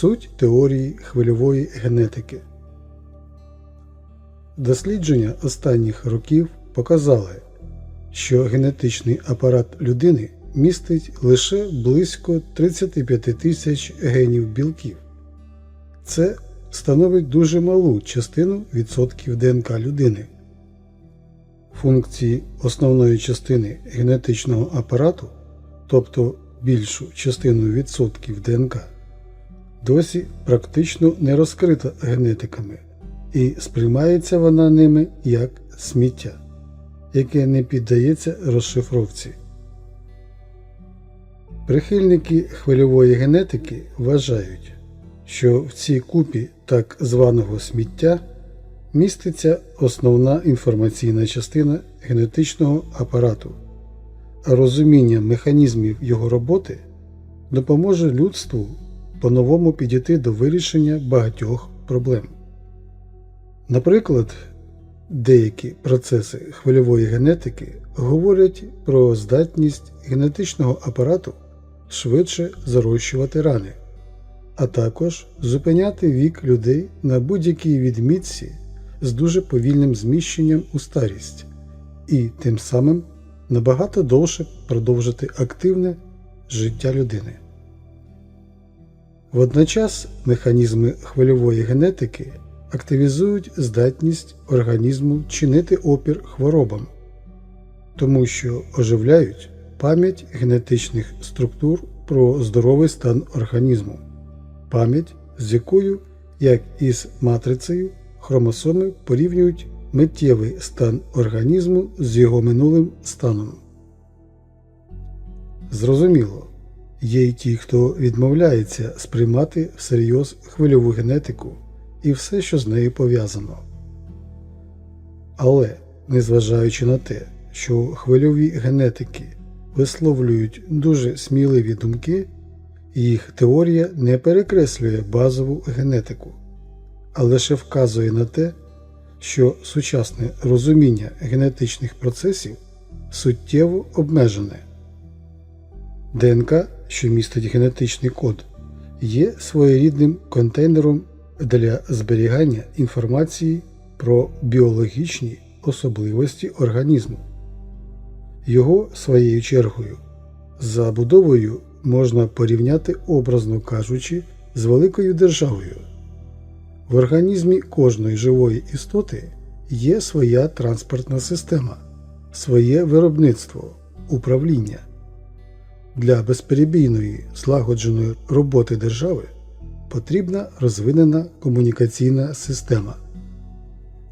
Суть теорії хвильової генетики. Дослідження останніх років показали, що генетичний апарат людини містить лише близько 35 тисяч генів білків. Це становить дуже малу частину відсотків ДНК людини. Функції основної частини генетичного апарату, тобто більшу частину відсотків ДНК, досі практично не розкрита генетиками, і сприймається вона ними як сміття, яке не піддається розшифровці. Прихильники хвильової генетики вважають, що в цій купі так званого сміття міститься основна інформаційна частина генетичного апарату, а розуміння механізмів його роботи допоможе людству по-новому підійти до вирішення багатьох проблем. Наприклад, деякі процеси хвильової генетики говорять про здатність генетичного апарату швидше зарощувати рани, а також зупиняти вік людей на будь-якій відмітці з дуже повільним зміщенням у старість і тим самим набагато довше продовжити активне життя людини. Водночас механізми хвильової генетики активізують здатність організму чинити опір хворобам, тому що оживляють пам'ять генетичних структур про здоровий стан організму, пам'ять, з якою, як із матрицею, хромосоми порівнюють миттєвий стан організму з його минулим станом. Зрозуміло, є й ті, хто відмовляється сприймати всерйоз хвильову генетику і все, що з нею пов'язано. Але, незважаючи на те, що хвильові генетики висловлюють дуже сміливі думки, їх теорія не перекреслює базову генетику, а лише вказує на те, що сучасне розуміння генетичних процесів суттєво обмежене. ДНК, що містить генетичний код, є своєрідним контейнером для зберігання інформації про біологічні особливості організму. Його своєю чергою за будовою можна порівняти, образно кажучи, з великою державою. В організмі кожної живої істоти є своя транспортна система, своє виробництво, управління. Для безперебійної злагодженої роботи держави потрібна розвинена комунікаційна система.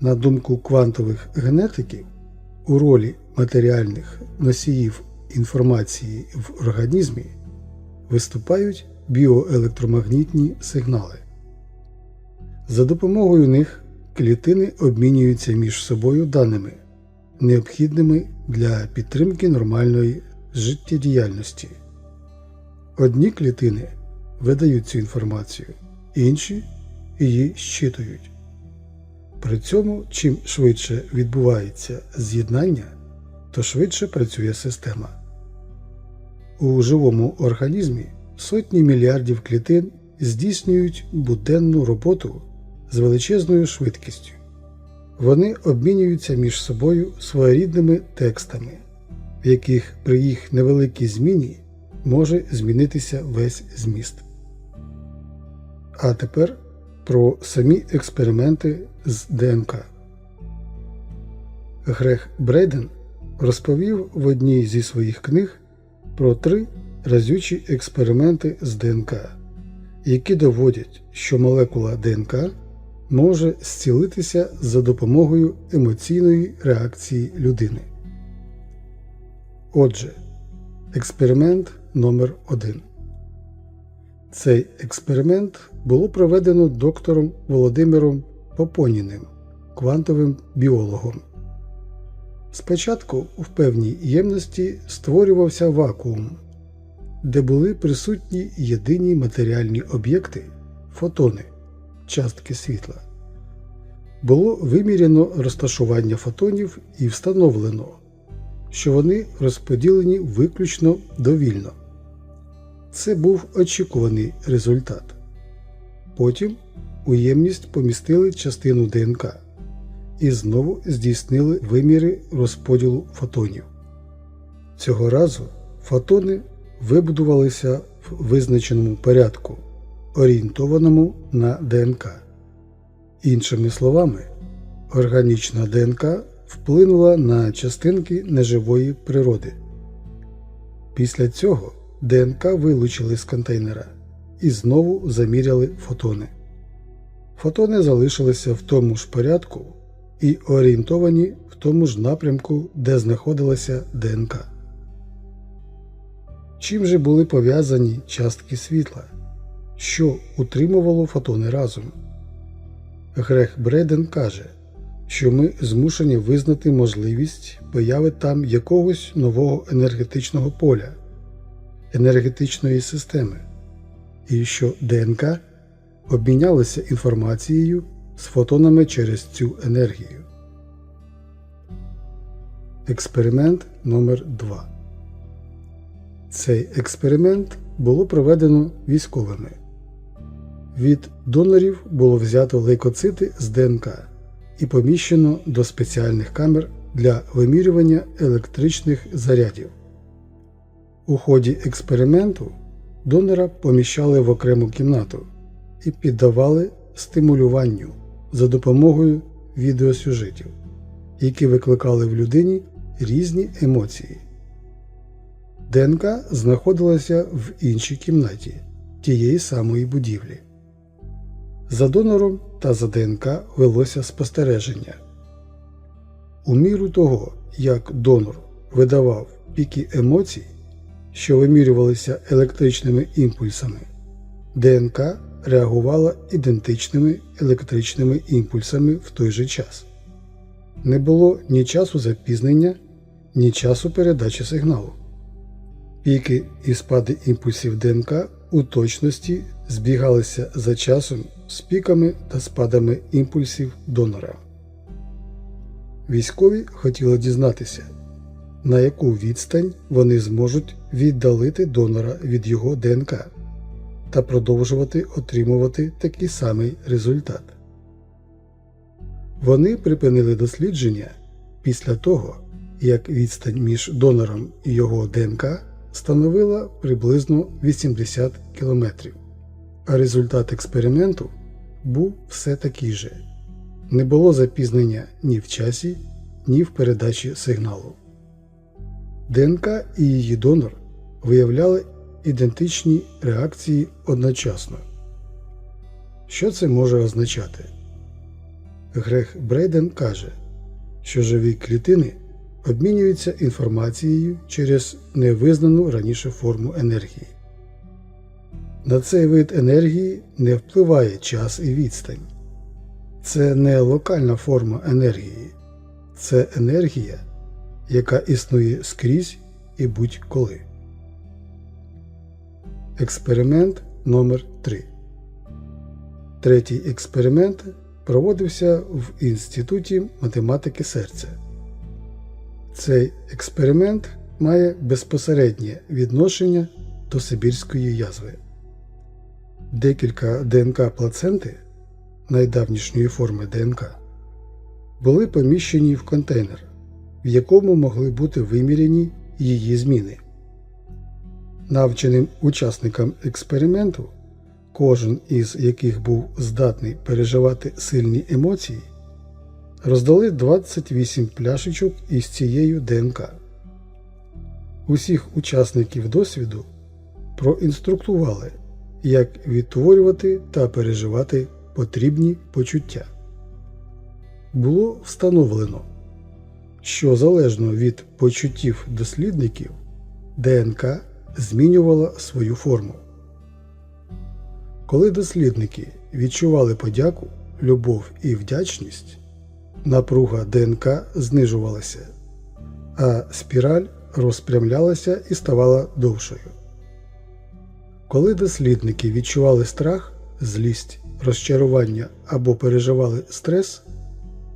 На думку квантових генетиків, у ролі матеріальних носіїв інформації в організмі виступають біоелектромагнітні сигнали. За допомогою них клітини обмінюються між собою даними, необхідними для підтримки нормальної життєдіяльності. Одні клітини видають цю інформацію, інші її щитують. При цьому, чим швидше відбувається з'єднання, то швидше працює система. У живому організмі сотні мільярдів клітин здійснюють буденну роботу з величезною швидкістю. Вони обмінюються між собою своєрідними текстами, в яких при їх невеликій зміні може змінитися весь зміст. А тепер про самі експерименти з ДНК. Грег Брейден розповів в одній зі своїх книг про три разючі експерименти з ДНК, які доводять, що молекула ДНК може зцілитися за допомогою емоційної реакції людини. Отже, експеримент номер 1 Цей експеримент було проведено доктором Володимиром Попоніним, квантовим біологом. Спочатку в певній ємності створювався вакуум, де були присутні єдині матеріальні об'єкти фотони, частки світла. Було виміряно розташування фотонів і встановлено, що вони розподілені виключно довільно. Це був очікуваний результат. Потім у ємність помістили частину ДНК і знову здійснили виміри розподілу фотонів. Цього разу фотони вибудувалися в визначеному порядку, орієнтованому на ДНК. Іншими словами, органічна ДНК вплинула на частинки неживої природи. Після цього ДНК вилучили з контейнера і знову заміряли фотони. Фотони залишилися в тому ж порядку і орієнтовані в тому ж напрямку, де знаходилася ДНК. Чим же були пов'язані частки світла, що утримувало фотони разом? Грех Бреден каже, що ми змушені визнати можливість появи там якогось нового енергетичного поля, енергетичної системи, і що ДНК обмінялися інформацією з фотонами через цю енергію. Експеримент номер 2 Цей експеримент було проведено військовими. Від донорів було взято лейкоцити з ДНК і поміщено до спеціальних камер для вимірювання електричних зарядів. У ході експерименту донора поміщали в окрему кімнату і піддавали стимулюванню за допомогою відеосюжетів, які викликали в людині різні емоції. ДНК знаходилася в іншій кімнаті тієї самої будівлі. За донором та за ДНК велося спостереження. У міру того, як донор видавав піки емоцій, що вимірювалися електричними імпульсами, ДНК реагувала ідентичними електричними імпульсами в той же час. Не було ні часу запізнення, ні часу передачі сигналу. Піки і спади імпульсів ДНК у точності збігалися за часом з піками та спадами імпульсів донора. Військові хотіли дізнатися, на яку відстань вони зможуть віддалити донора від його ДНК та продовжувати отримувати такий самий результат. Вони припинили дослідження після того, як відстань між донором і його ДНК становила приблизно 80 км, а результат експерименту був все такий же не було запізнення ні в часі, ні в передачі сигналу. ДНК і її донор виявляли ідентичні реакції одночасно. Що це може означати? Грех Брейден каже, що живі клітини обмінюються інформацією через невизнану раніше форму енергії. На цей вид енергії не впливає час і відстань. Це не локальна форма енергії, це енергія, яка існує скрізь і будь-коли. Експеримент номер 3 Третій експеримент проводився в Інституті математики серця. Цей експеримент має безпосереднє відношення до Сибірської язви. Декілька ДНК плаценти найдавнішньої форми ДНК були поміщені в контейнер, в якому могли бути виміряні її зміни. Навченим учасникам експерименту, кожен із яких був здатний переживати сильні емоції, роздали 28 пляшечок із цією ДНК. Усіх учасників досвіду проінструктували, як відтворювати та переживати потрібні почуття. Було встановлено, що залежно від почуттів дослідників ДНК змінювала свою форму. Коли дослідники відчували подяку, любов і вдячність, напруга ДНК знижувалася, а спіраль розпрямлялася і ставала довшою. Коли дослідники відчували страх, злість, розчарування або переживали стрес,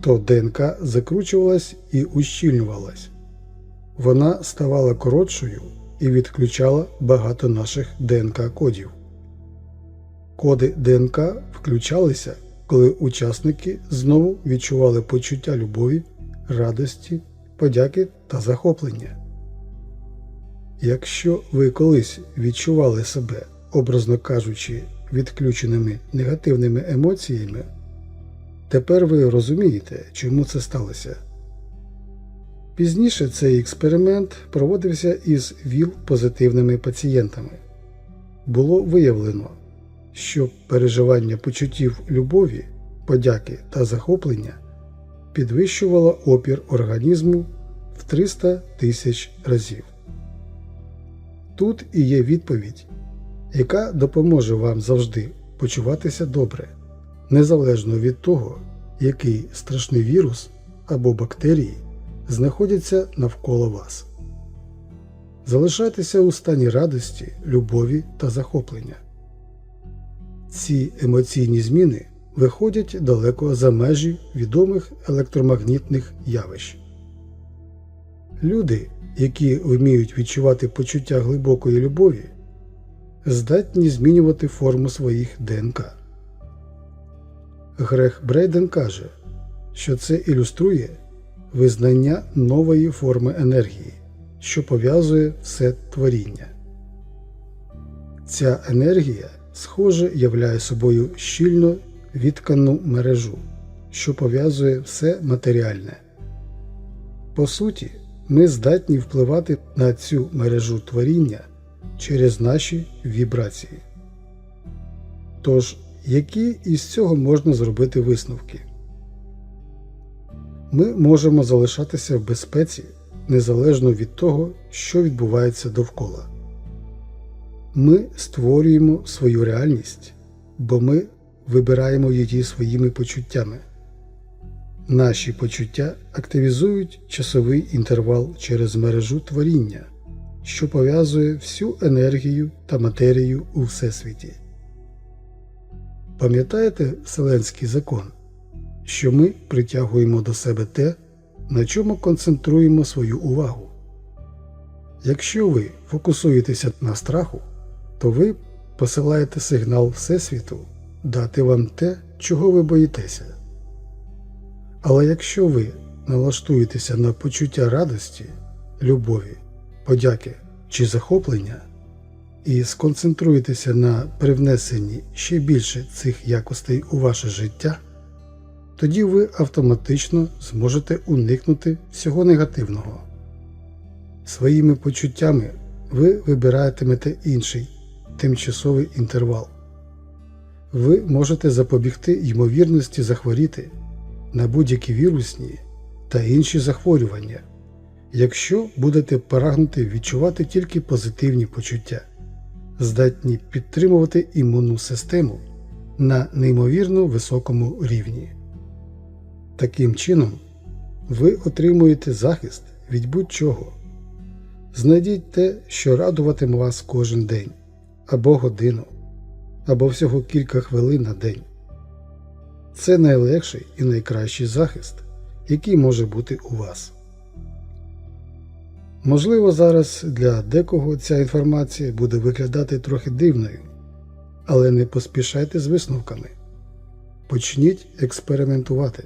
то ДНК закручувалась і ущільнювалась. Вона ставала коротшою і відключала багато наших ДНК кодів. Коди ДНК включалися, коли учасники знову відчували почуття любові, радості, подяки та захоплення. Якщо ви колись відчували себе, образно кажучи, відключеними негативними емоціями, тепер ви розумієте, чому це сталося. Пізніше цей експеримент проводився із ВІЛ-позитивними пацієнтами. Було виявлено, що переживання почуттів любові, подяки та захоплення підвищувало опір організму в 300 тисяч разів. Тут і є відповідь, яка допоможе вам завжди почуватися добре, незалежно від того, який страшний вірус або бактерії знаходяться навколо вас. Залишайтеся у стані радості, любові та захоплення. Ці емоційні зміни виходять далеко за межі відомих електромагнітних явищ. Люди, які вміють відчувати почуття глибокої любові, здатні змінювати форму своїх ДНК. Грех Брейден каже, що це ілюструє визнання нової форми енергії, що пов'язує все творіння. Ця енергія, схоже, являє собою щільно відкану мережу, що пов'язує все матеріальне. По суті, ми здатні впливати на цю мережу творіння через наші вібрації. Тож, які із цього можна зробити висновки? Ми можемо залишатися в безпеці незалежно від того, що відбувається довкола. Ми створюємо свою реальність, бо ми вибираємо її своїми почуттями. Наші почуття активізують часовий інтервал через мережу творіння, що пов'язує всю енергію та матерію у Всесвіті. Пам'ятаєте Вселенський закон, що ми притягуємо до себе те, на чому концентруємо свою увагу. Якщо ви фокусуєтеся на страху, то ви посилаєте сигнал Всесвіту дати вам те, чого ви боїтеся. Але якщо ви налаштуєтеся на почуття радості, любові, подяки чи захоплення і сконцентруєтеся на привнесенні ще більше цих якостей у ваше життя, тоді ви автоматично зможете уникнути всього негативного. Своїми почуттями ви вибиратимете інший тимчасовий інтервал. Ви можете запобігти ймовірності захворіти на будь-які вірусні та інші захворювання, якщо будете прагнути відчувати тільки позитивні почуття, здатні підтримувати імунну систему на неймовірно високому рівні. Таким чином, ви отримуєте захист від будь-чого. Знайдіть те, що радуватиме вас кожен день або годину, або всього кілька хвилин на день. Це найлегший і найкращий захист, який може бути у вас. Можливо, зараз для декого ця інформація буде виглядати трохи дивною, але не поспішайте з висновками. Почніть експериментувати.